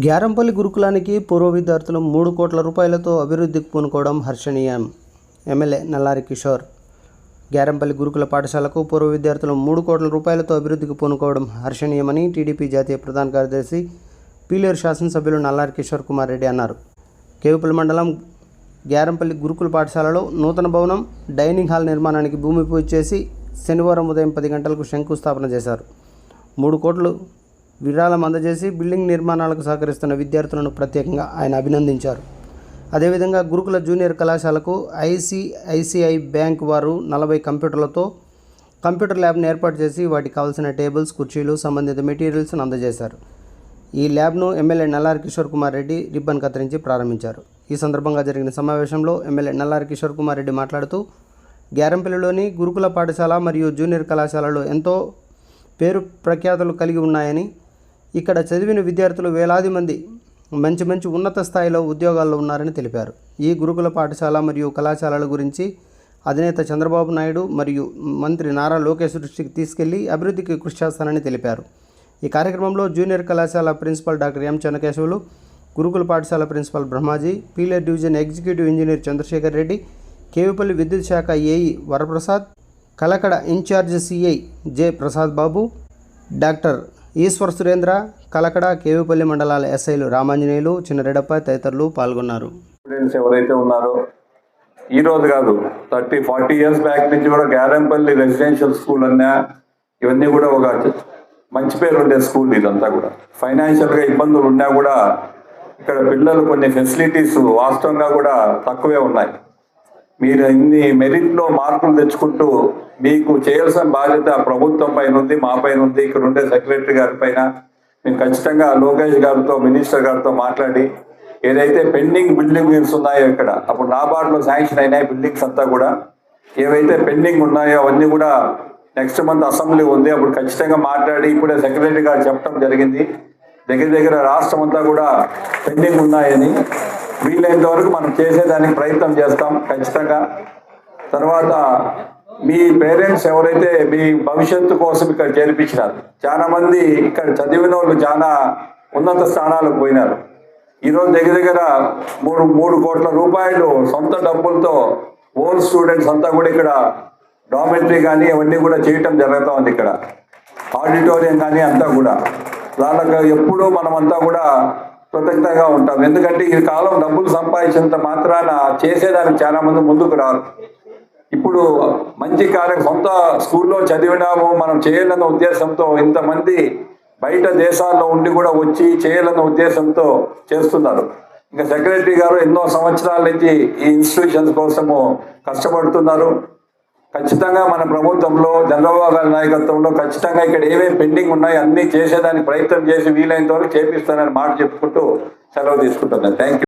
గ్యారంపల్లి గురుకులానికి పూర్వ విద్యార్థులు మూడు కోట్ల రూపాయలతో అభివృద్ధికి పూనుకోవడం హర్షణీయం. ఎమ్మెల్యే నల్లారి కిషోర్. గ్యారంపల్లి గురుకుల పాఠశాలకు పూర్వ విద్యార్థులు మూడు కోట్ల రూపాయలతో అభివృద్ధికి పూనుకోవడం హర్షణీయమని టీడీపీ జాతీయ ప్రధాన కార్యదర్శి పీలేరు శాసనసభ్యులు నల్లారి కిషోర్ కుమార్ రెడ్డి అన్నారు. కేవుపల్లి మండలం గ్యారంపల్లి గురుకుల పాఠశాలలో నూతన భవనం డైనింగ్ హాల్ నిర్మాణానికి భూమి పూజ చేసి శనివారం ఉదయం పది గంటలకు శంకుస్థాపన చేశారు. మూడు కోట్లు విరాళం అందజేసి బిల్డింగ్ నిర్మాణాలకు సహకరిస్తున్న విద్యార్థులను ప్రత్యేకంగా ఆయన అభినందించారు. అదేవిధంగా గురుకుల జూనియర్ కళాశాలకు ఐసిఐసిఐ బ్యాంక్ వారు నలభై కంప్యూటర్లతో కంప్యూటర్ ల్యాబ్ను ఏర్పాటు చేసి వాటికి కావాల్సిన టేబుల్స్ కుర్చీలు సంబంధిత మెటీరియల్స్ను అందజేశారు. ఈ ల్యాబ్ను ఎమ్మెల్యే నల్లారి కిషోర్ కుమార్ రెడ్డి రిబ్బన్ కత్తిరించి ప్రారంభించారు. ఈ సందర్భంగా జరిగిన సమావేశంలో ఎమ్మెల్యే నల్లారి కిషోర్ కుమార్ రెడ్డి మాట్లాడుతూ గ్యారంపల్లిలోని గురుకుల పాఠశాల మరియు జూనియర్ కళాశాలలు ఎంతో పేరు ప్రఖ్యాతులు కలిగి ఉన్నాయని ఇక్కడ చదివిన విద్యార్థులు వేలాది మంది మంచి మంచి ఉన్నత స్థాయిలో ఉద్యోగాల్లో ఉన్నారని తెలిపారు. ఈ గురుకుల పాఠశాల మరియు కళాశాలల గురించి అధినేత చంద్రబాబు నాయుడు మరియు మంత్రి నారా లోకేష్ దృష్టికి తీసుకెళ్ళి అభివృద్ధికి కృషి చేస్తానని తెలిపారు. ఈ కార్యక్రమంలో జూనియర్ కళాశాల ప్రిన్సిపల్ డాక్టర్ ఎం చెన్నకేశవులు గురుకుల పాఠశాల principal Brahmaji Piler division executive engineer Chandrasekhar Reddy Kevipalli విద్యుత్ శాఖ AE Varaprasad Kalakada incharge CI J Prasad Babu doctor Eshwar Surendra Kalakada Kevipalli మండలాల ఎస్ఐలు రామాంజనేయులు చిన్నరెడప్ప తదితరులు పాల్గొన్నారు. స్టూడెంట్స్ ఎవరైతే ఉన్నారో ఈ రోజు కాదు థర్టీ ఫార్టీ ఇయర్స్ బ్యాక్ నుంచి కూడా గ్యారంపల్లి రెసిడెన్షియల్ స్కూల్ అన్నా ఇవన్నీ కూడా ఒక మంచి పేరు ఉండే స్కూల్ ఇదంతా కూడా. ఫైనాన్షియల్గా ఇబ్బందులు ఉన్నా కూడా ఇక్కడ పిల్లలు కొన్ని ఫెసిలిటీస్ వాస్తవంగా కూడా తక్కువే ఉన్నాయి. మీరు ఇన్ని మెరిట్లో మార్కులు తెచ్చుకుంటూ మీకు చేయాల్సిన బాధ్యత ప్రభుత్వం పైన ఉంది మా పైన ఉంది. ఇక్కడ ఉండే సెక్రటరీ గారి పైన మేము ఖచ్చితంగా లోకేష్ గారితో మినిస్టర్ గారితో మాట్లాడి ఏదైతే పెండింగ్ బిల్డింగ్స్ ఉన్నాయో ఇక్కడ అప్పుడు నాబార్డులో శాంక్షన్ అయినాయి బిల్డింగ్స్ అంతా కూడా. ఏవైతే పెండింగ్ ఉన్నాయో అవన్నీ కూడా నెక్స్ట్ మంత్ అసెంబ్లీ ఉంది. అప్పుడు ఖచ్చితంగా మాట్లాడి ఇప్పుడే సెక్రటరీ గారు చెప్పడం జరిగింది. దగ్గర దగ్గర రాష్ట్రం అంతా కూడా పెండింగ్ ఉన్నాయని వీలైనంత వరకు మనం చేసేదానికి ప్రయత్నం చేస్తాం ఖచ్చితంగా. తర్వాత మీ పేరెంట్స్ ఎవరైతే మీ భవిష్యత్తు కోసం ఇక్కడ చేర్పించినారు చాలా మంది ఇక్కడ చదివిన వాళ్ళు చాలా ఉన్నత స్థానాలకు పోయినారు. ఈరోజు దగ్గర దగ్గర మూడు మూడు కోట్ల రూపాయలు సొంత డబ్బులతో ఓన్ స్టూడెంట్స్ అంతా కూడా ఇక్కడ డామెటరీ కానీ అవన్నీ కూడా చేయటం జరుగుతూ ఉంది ఇక్కడ. ఆడిటోరియం కానీ అంతా కూడా. దానికి ఎప్పుడూ మనమంతా కూడా కృతజ్ఞతగా ఉంటాం. ఎందుకంటే ఈ కాలం డబ్బులు సంపాదించినంత మాత్రాన చేసేదానికి చాలా మంది ముందుకు రారు. ఇప్పుడు మంచి కార్యం సొంత స్కూల్లో చదివినాము మనం చేయాలన్న ఉద్దేశంతో ఇంతమంది బయట దేశాల్లో ఉండి కూడా వచ్చి చేయాలన్న ఉద్దేశంతో చేస్తున్నారు. ఇంకా సెక్రటరీ గారు ఎన్నో సంవత్సరాల నుంచి ఈ ఇన్స్టిట్యూషన్స్ కోసము కష్టపడుతున్నారు. ఖచ్చితంగా మన ప్రభుత్వంలో చంద్రబాబు గారి నాయకత్వంలో ఖచ్చితంగా ఇక్కడ ఏమేమి పెండింగ్ ఉన్నాయో అన్ని చేసేదానికి ప్రయత్నం చేసి వీలైనంత వరకు చేపిస్తానని మాట చెప్పుకుంటూ సెలవు తీసుకుంటున్నాను థ్యాంక్ యూ